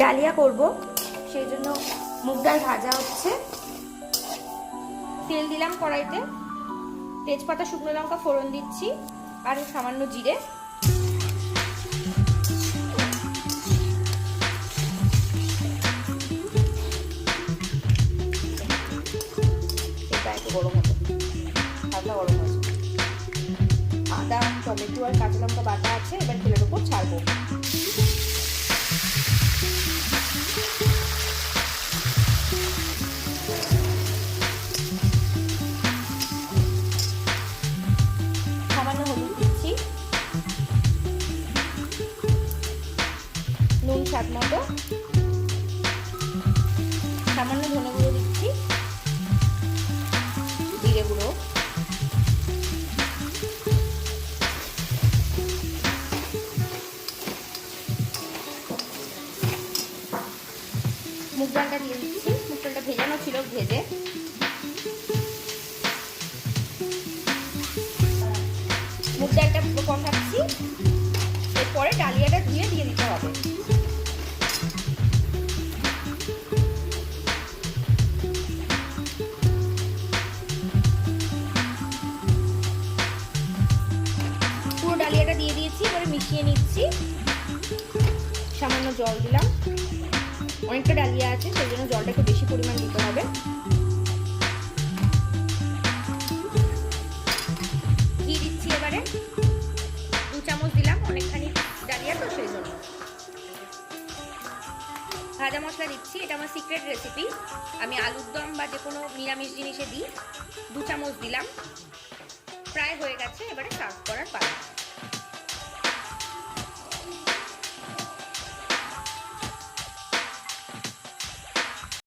Dahlia করব। সেই জন্য মুগ ডাল ভাজা হচ্ছে। তেল দিলাম কড়াইতে। তেজপাতা, শুকনো লঙ্কা ফোড়ন দিচ্ছি। আর সামান্য জিরে। আদা, টমেটো আর কাঁচা লঙ্কা বাটা আছে, এবার তেলের উপর ছাড়বো। নুন, স্বাদ মতো। সামান্য ধনে গুঁড়ো দিচ্ছি। জিরে গুঁড়ো। মুগ ডালটা দিয়ে দিচ্ছি। মুগ ডালটা ভেজানো ছিল, ভেজে। মুগ ডালটা কষাচ্ছি। এরপরে ডালিয়াটা ধুয়ে দিয়ে দিতে হবে। ডালিয়াটা দিয়ে দিয়েছি, এবারে মিশিয়ে নিচ্ছি। সামান্য জল দিলাম। অনেকটা ডালিয়া আছে, সেই জন্য জলটা একটু বেশি পরিমাণ দিতে হবে। ঘি দিচ্ছি এবারে। দু চামচ দিলাম, অনেকখানি ডালিয়া তো সেই জন্য। ভাজা মশলা দিচ্ছি, এটা আমার সিক্রেট রেসিপি আমি আলুর দম বা যে কোনো নিরামিষ জিনিসে দিই, দু চামচ দিলাম। প্রায় হয়ে গেছে, এবারে সার্ভ করার পালা।